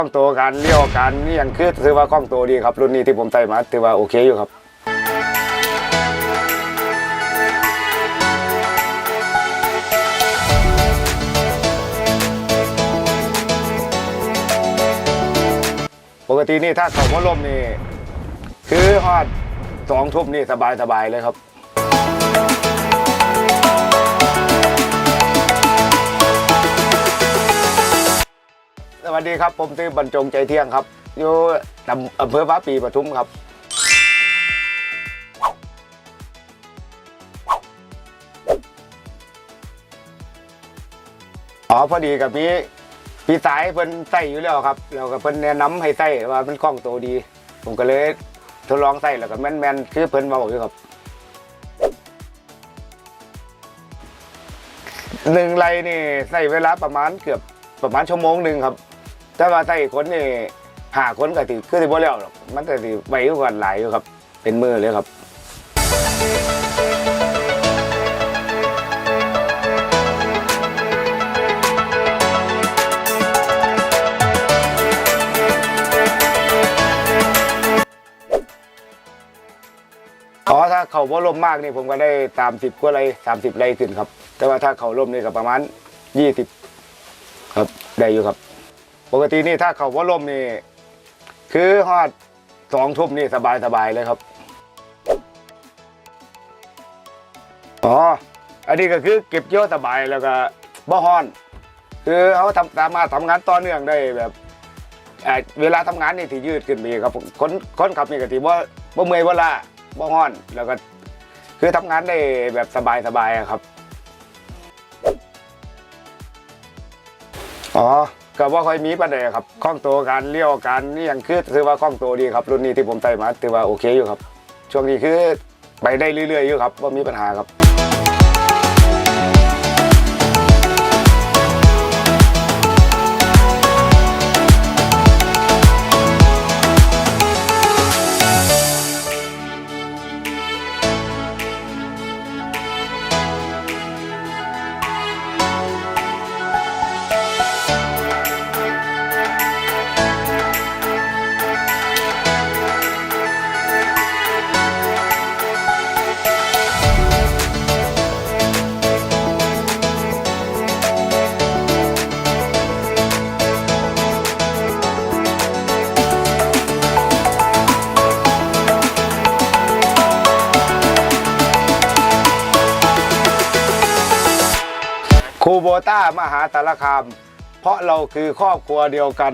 ล้องตัวการเลี้ยวการนี่ยังคือถือว่าคล่องตัวดีครับ รุ่นนี้ที่ผมใส่มาถือว่าโอเคอยู่ครับปกตินี่ถ้าเขาว่าลมนี่ คือฮอดสองทุ่มนี่สบายสบายเลยครับ วัสดีครับผมชื่อบรรจงใจเที่ยงครับ อยู่อำเภอฟ้าปีปทุมครับ อ๋อพอดีกับพี่พี่สายเพิ่นใส่อยู่แล้วครับ แล้วก็เพิ่นแนะนำให้ใส่ว่ามันคล่องตัวดี ผมก็เลยทดลองใส่แล้วก็แม่นๆคือเพิ่นมาบอกอยู่ครับหนึ่งไรนี่ใส่เวลาประมาณเกือบประมาณชั่วโมงหนึ่งครับ ถ้าว่าใส่คนนี่หาคนก็ถือคือสิบ่แล้วหรอกมันแต่สิไปอยู่กันหลายอยู่ครับ เป็นมือเลยครับอ๋อถ้าเขาว่าลมมากนี่ผมก็ได้สามสิบกว่าไรสามสิบไรขึ้นครับ แต่ว่าถ้าเขาลมนี่ก็ประมาณยี่สิบครับได้อยู่ครับ ปกตินี่ถ้าเขาว่าลมนี่คือฮอดสองทุ่มนี่สบายสบายเลยครับ อ๋อ อันนี้ก็คือเก็บเกี่ยวสบายแล้วก็บ่ฮ้อน คือเขาทำสามารถทำงานต่อเนื่องได้แบบเวลาทำงานนี่ที่ยืดขึ้นไปครับคนคนขับนี่ก็ที่ว่าบ่เมื่อยบ่ล้าบ่ฮ้อน แล้วก็คือทำงานได้แบบสบายสบายครับ อ๋อ ก็ว่าค่อยมีปัญหาครับคล่องตัวการเลี้ยวการนี่ยังคือถือว่าคล่องตัวดีครับ รุ่นนี้ที่ผมใส่มาถือว่าโอเคอยู่ครับ ช่วงนี้คือไปได้เรื่อยๆอยู่ครับว่ามีปัญหาครับ ครูโบต้ามหาสารคาม เพราะเราคือครอบครัวเดียวกัน